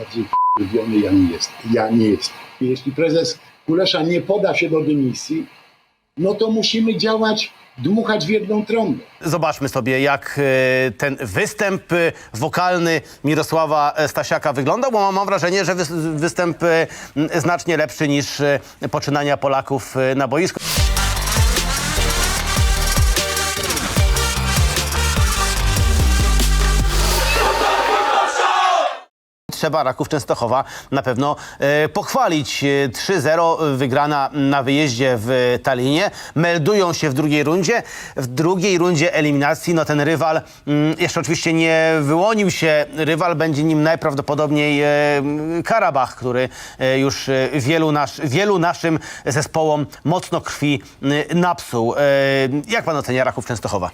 bardziej wkurwiony ja nie jest. Ja nie jestem. Jeśli prezes Kulesza nie poda się do dymisji, no to musimy działać, dmuchać w jedną trąbę. Zobaczmy sobie, jak e, ten występ e, wokalny Mirosława e, Stasiaka wyglądał, bo mam- wrażenie, że wys- występ znacznie lepszy niż poczynania Polaków na boisku. Trzeba Raków Częstochowa na pewno e, pochwalić. E, 3-0 wygrana na wyjeździe w Talinie. Meldują się w drugiej rundzie. W drugiej rundzie eliminacji no ten rywal mm, jeszcze oczywiście nie wyłonił się. Rywal będzie nim najprawdopodobniej e, Karabach, który e, już e, wielu, nasz, wielu naszym zespołom mocno krwi napsuł. E, jak pan ocenia Raków Częstochowa?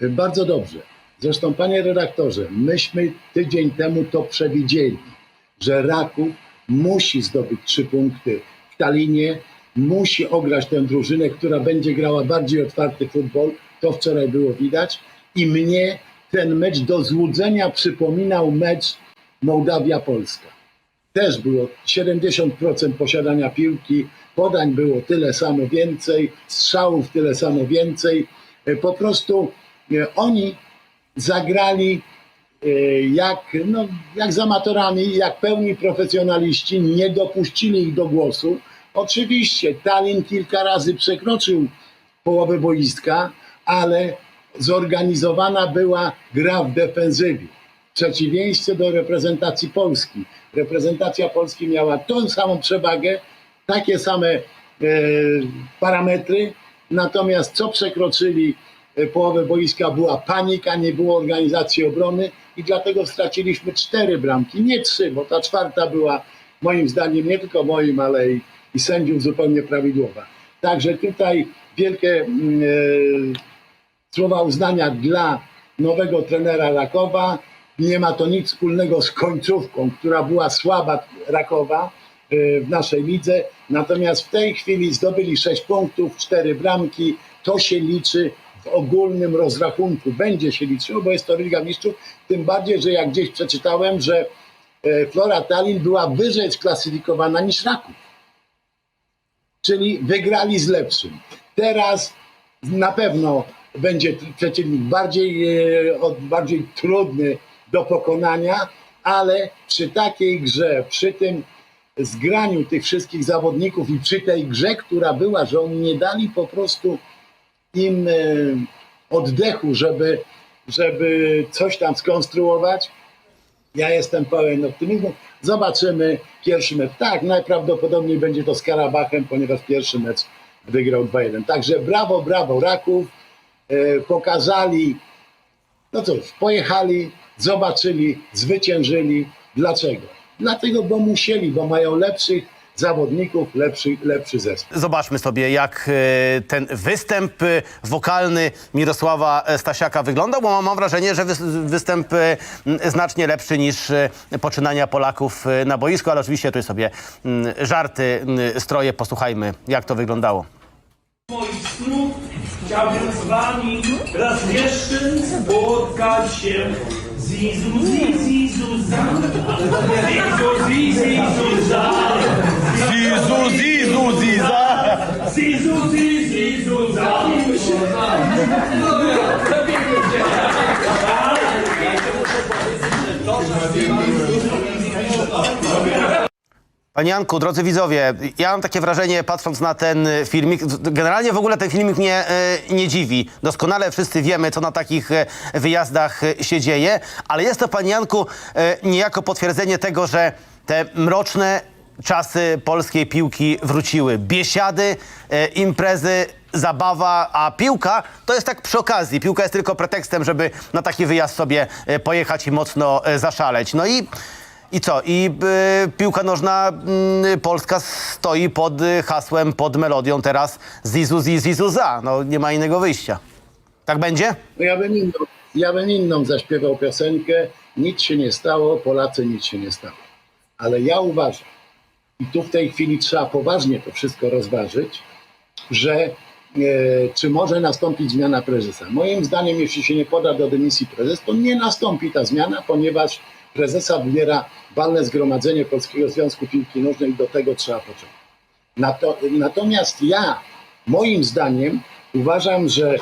Bardzo dobrze. Zresztą, panie redaktorze, myśmy tydzień temu to przewidzieli, że Raków musi zdobyć trzy punkty w Talinie, musi ograć tę drużynę, która będzie grała bardziej otwarty futbol. To wczoraj było widać. I mnie ten mecz do złudzenia przypominał mecz Mołdawia-Polska. Też było 70% posiadania piłki, podań było tyle samo więcej, strzałów tyle samo więcej. Po prostu e, oni zagrali e, jak, no, jak z amatorami, jak pełni profesjonaliści, nie dopuścili ich do głosu. Oczywiście Tallinn kilka razy przekroczył połowę boiska, ale zorganizowana była gra w defensywie. W przeciwieństwie do reprezentacji Polski. Reprezentacja Polski miała tą samą przewagę, takie same e, parametry, natomiast co przekroczyli połowę boiska była panika, nie było organizacji obrony i dlatego straciliśmy cztery bramki, nie trzy, bo ta czwarta była moim zdaniem nie tylko moim, ale i, i sędziów zupełnie prawidłowa. Także tutaj wielkie mm, e, słowa uznania dla nowego trenera Rakowa. Nie ma to nic wspólnego z końcówką, która była słaba Rakowa e, w naszej lidze. Natomiast w tej chwili zdobyli 6 punktów, 4 bramki. To się liczy w ogólnym rozrachunku. Będzie się liczyło, bo jest to Liga Mistrzów. Tym bardziej, że jak gdzieś przeczytałem, że e, Flora Tallinn była wyżej sklasyfikowana niż Raków czyli wygrali z lepszym. Teraz na pewno będzie przeciwnik bardziej, e, bardziej trudny do pokonania, ale przy takiej grze, przy tym zgraniu tych wszystkich zawodników i przy tej grze, która była, że oni nie dali po prostu im e, oddechu, żeby, żeby coś tam skonstruować, ja jestem pełen optymizmu. Zobaczymy pierwszy mecz. Tak, najprawdopodobniej będzie to z Karabachem, ponieważ pierwszy mecz wygrał 2-1. Także brawo, brawo Raków. E, pokazali, no cóż, pojechali, zobaczyli, zwyciężyli. Dlaczego? Dlatego, bo musieli, bo mają lepszych zawodników, lepszy, lepszy zespół. Zobaczmy sobie, jak e, ten występ e, wokalny Mirosława Stasiaka wyglądał, bo mam, wrażenie, że wys- występ e, znacznie lepszy niż poczynania Polaków na boisku, ale oczywiście tu sobie żarty stroje. Posłuchajmy, jak to wyglądało. moich snów chciałbym z wami raz jeszcze spotkać się. Zizu, zizu, za. Zizu, zizu, za. Zizu, zizu, ziza! Zizu, zizu, za. Panie Janku, drodzy widzowie, ja mam takie wrażenie, patrząc na ten e, filmik, generalnie w ogóle ten filmik mnie e, nie dziwi. Doskonale wszyscy wiemy, co na takich e, wyjazdach się dzieje, ale jest to, panie Janku, e, niejako potwierdzenie tego, że te mroczne czasy polskiej piłki wróciły. Biesiady, e, imprezy, zabawa, a piłka to jest tak przy okazji. Piłka jest tylko pretekstem, żeby na taki wyjazd sobie e, pojechać i mocno e, zaszaleć. No i i co? I y, piłka nożna y, Polska stoi pod y, hasłem, pod melodią teraz Zizu, Zizu, Zizu, za. No nie ma innego wyjścia. Tak będzie? No ja bym inną, ja bym inną zaśpiewał piosenkę. Nic się nie stało, Polacy nic się nie stało. Ale ja uważam, i tu w tej chwili trzeba poważnie to wszystko rozważyć, że e, czy może nastąpić zmiana prezesa. Moim zdaniem, jeśli się nie poda do dymisji prezes, to nie nastąpi ta zmiana, ponieważ Prezesa wybiera walne zgromadzenie Polskiego Związku Piłki Nożnej i do tego trzeba poczekać. Nato, natomiast ja, moim zdaniem, uważam, że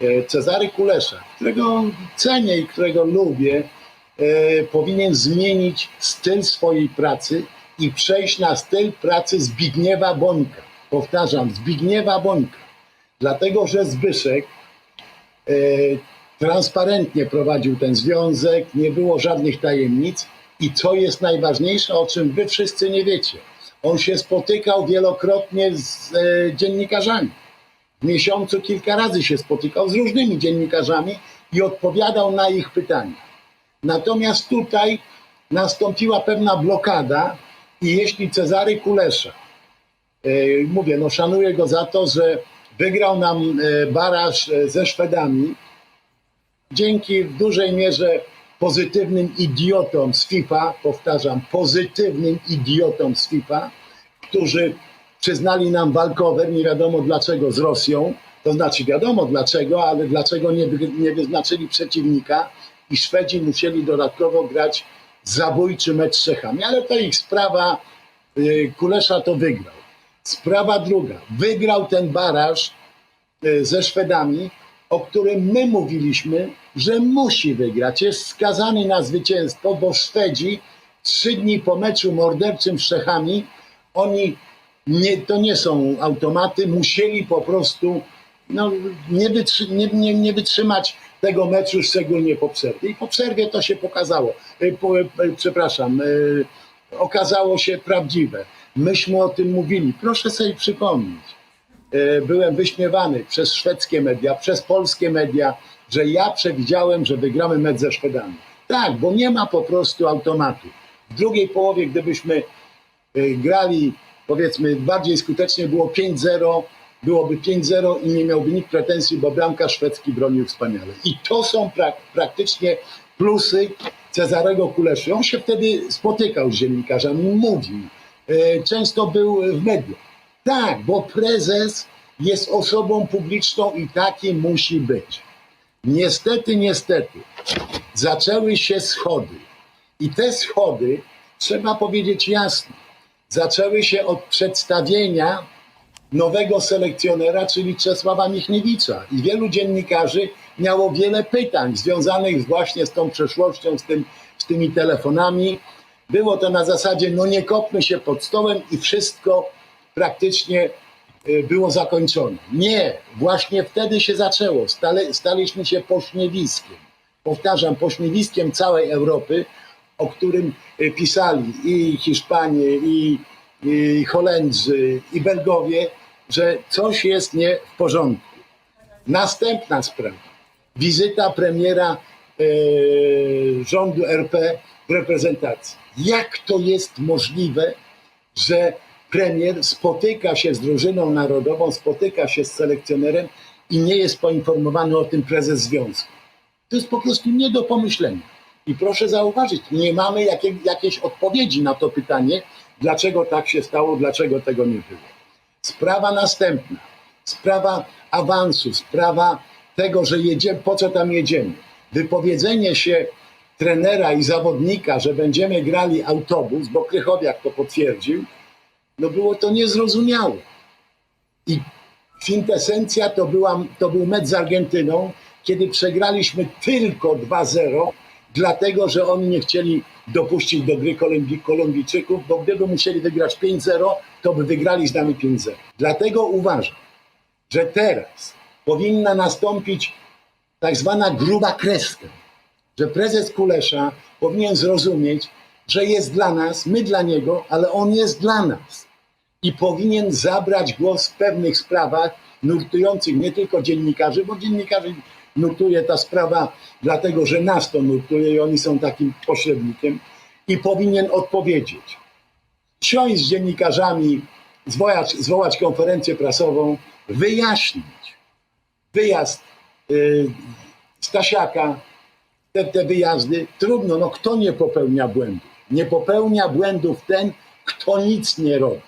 e, Cezary Kulesza, którego cenię i którego lubię, e, powinien zmienić styl swojej pracy i przejść na styl pracy Zbigniewa Bońka. Powtarzam, Zbigniewa Bońka. Dlatego, że Zbyszek e, transparentnie prowadził ten związek, nie było żadnych tajemnic i co jest najważniejsze, o czym wy wszyscy nie wiecie, on się spotykał wielokrotnie z e, dziennikarzami. W miesiącu kilka razy się spotykał z różnymi dziennikarzami i odpowiadał na ich pytania. Natomiast tutaj nastąpiła pewna blokada i jeśli Cezary Kulesza E, mówię, no szanuję go za to, że wygrał nam e, baraż e, ze Szwedami dzięki w dużej mierze pozytywnym idiotom z FIFA, powtarzam, pozytywnym idiotom z FIFA, którzy przyznali nam walkover, nie wiadomo dlaczego, z Rosją, to znaczy wiadomo dlaczego, ale dlaczego nie, nie wyznaczyli przeciwnika i Szwedzi musieli dodatkowo grać zabójczy mecz z Czechami, ale to ich sprawa, y, Kulesza to wygrał. Sprawa druga. Wygrał ten baraż e, ze Szwedami, o którym my mówiliśmy, że musi wygrać. Jest skazany na zwycięstwo, bo Szwedzi trzy dni po meczu morderczym z Czechami, oni nie, to nie są automaty, musieli po prostu no, nie, wytrzy, nie, nie, nie wytrzymać tego meczu, szczególnie po przerwie. I po przerwie to się pokazało. E, Po, e, przepraszam, e, okazało się prawdziwe. Myśmy o tym mówili. Proszę sobie przypomnieć. Byłem wyśmiewany przez szwedzkie media, przez polskie media, że ja przewidziałem, że wygramy mecz ze Szwedami. Tak, bo nie ma po prostu automatu. W drugiej połowie, gdybyśmy grali, powiedzmy, bardziej skutecznie, było 5-0, byłoby 5-0 i nie miałby nikt pretensji, bo bramka szwedzki bronił wspaniale. I to są prak- praktycznie plusy Cezarego Kuleszy. On się wtedy spotykał z dziennikarzami, mówił, e, często był w mediach. Tak, bo prezes jest osobą publiczną i taki musi być. Niestety, niestety, zaczęły się schody. I te schody, trzeba powiedzieć jasno, zaczęły się od przedstawienia nowego selekcjonera, czyli Czesława Michniewicza. I wielu dziennikarzy miało wiele pytań związanych właśnie z tą przeszłością, z, tym, z tymi telefonami. Było to na zasadzie, no nie kopmy się pod stołem i wszystko praktycznie y, było zakończone. Nie, właśnie wtedy się zaczęło. Stale, staliśmy się pośmiewiskiem. Powtarzam, pośmiewiskiem całej Europy, o którym y, pisali i Hiszpanie, i, i Holendrzy, i Belgowie, że coś jest nie w porządku. Następna sprawa. Wizyta premiera e, rządu RP w reprezentacji. Jak to jest możliwe, że premier spotyka się z drużyną narodową, spotyka się z selekcjonerem i nie jest poinformowany o tym prezes związku? To jest po prostu nie do pomyślenia. I proszę zauważyć, nie mamy jakiej, jakiejś odpowiedzi na to pytanie, dlaczego tak się stało, dlaczego tego nie było. Sprawa następna. Sprawa awansu, sprawa tego, że jedziemy, po co tam jedziemy. Wypowiedzenie się trenera i zawodnika, że będziemy grali autobus, bo Krychowiak to potwierdził, no było to niezrozumiałe. I kwintesencja to, była, to był mecz z Argentyną, kiedy przegraliśmy tylko 2-0, dlatego że oni nie chcieli dopuścić do gry Kolumbi, Kolumbijczyków, bo gdyby musieli wygrać 5-0, to by wygrali z nami 5-0. Dlatego uważam, że teraz powinna nastąpić tak zwana gruba kreska, że prezes Kulesza powinien zrozumieć, że jest dla nas, my dla niego, ale on jest dla nas i powinien zabrać głos w pewnych sprawach nurtujących nie tylko dziennikarzy, bo dziennikarzy nurtuje ta sprawa dlatego, że nas to nurtuje i oni są takim pośrednikiem i powinien odpowiedzieć. Siąść z dziennikarzami, zwołać, zwołać konferencję prasową, wyjaśnić wyjazd y, Stasiaka, te, te wyjazdy, trudno, no kto nie popełnia błędów? Nie popełnia błędów ten, kto nic nie robi.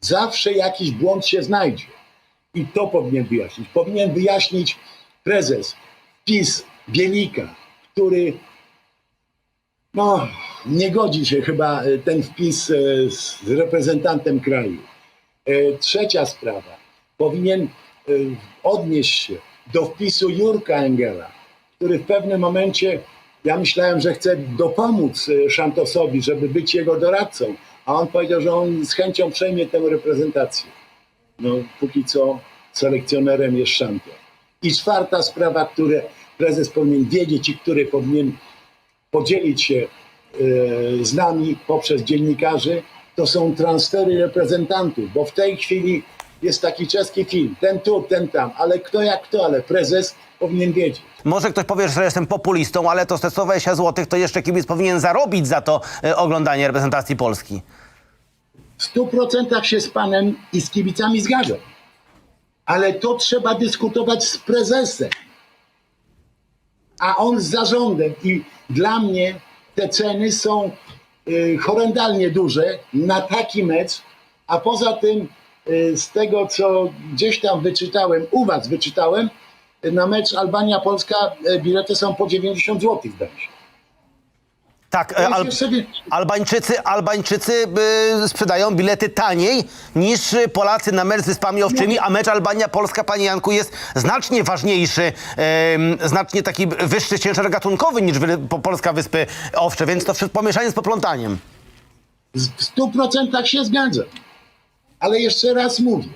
Zawsze jakiś błąd się znajdzie. I to powinien wyjaśnić. Powinien wyjaśnić prezes PiS Bielika, który no, nie godzi się chyba e, ten wpis e, z reprezentantem kraju. E, Trzecia sprawa. Powinien odnieść się do wpisu Jurka Engela, który w pewnym momencie, ja myślałem, że chce dopomóc Szantosowi, żeby być jego doradcą, a on powiedział, że on z chęcią przejmie tę reprezentację. No, póki co selekcjonerem jest Szantos. I czwarta sprawa, które prezes powinien wiedzieć i który powinien podzielić się e, z nami poprzez dziennikarzy, to są transfery reprezentantów, bo w tej chwili jest taki czeski film, ten tu, ten tam, ale kto jak kto, ale prezes powinien wiedzieć. Może ktoś powie, że jestem populistą, ale to 120 zł to jeszcze kibic powinien zarobić za to e, oglądanie reprezentacji Polski. W stu procentach się z panem i z kibicami zgadzam, ale to trzeba dyskutować z prezesem, a on z zarządem. I dla mnie te ceny są y, horrendalnie duże na taki mecz, a poza tym y, z tego, co gdzieś tam wyczytałem, u was wyczytałem, na mecz Albania-Polska y, bilety są po 90 zł, zdaje się. Tak, e, Al Albańczycy, Albańczycy y, sprzedają bilety taniej niż Polacy na mecz z Wyspami Owczymi, a mecz Albania-Polska, panie Janku, jest znacznie ważniejszy, znacznie taki wyższy ciężar gatunkowy niż Polska Wyspy Owcze, więc to wszystko pomieszanie z poplątaniem. W stu procentach się zgadzam. Ale jeszcze raz mówię.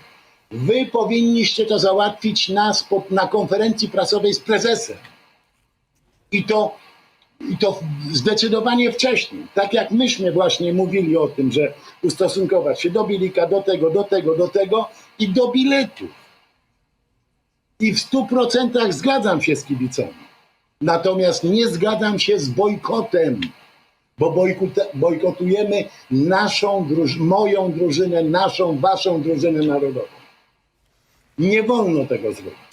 Wy powinniście to załatwić na, na konferencji prasowej z prezesem. I to, I to zdecydowanie wcześniej. Tak jak myśmy właśnie mówili o tym, że ustosunkować się do bilika, do tego, do tego, do tego i do biletów. I w stu procentach zgadzam się z kibicami. Natomiast nie zgadzam się z bojkotem bo bojkotujemy naszą druż- moją drużynę, naszą, waszą drużynę narodową. Nie wolno tego zrobić.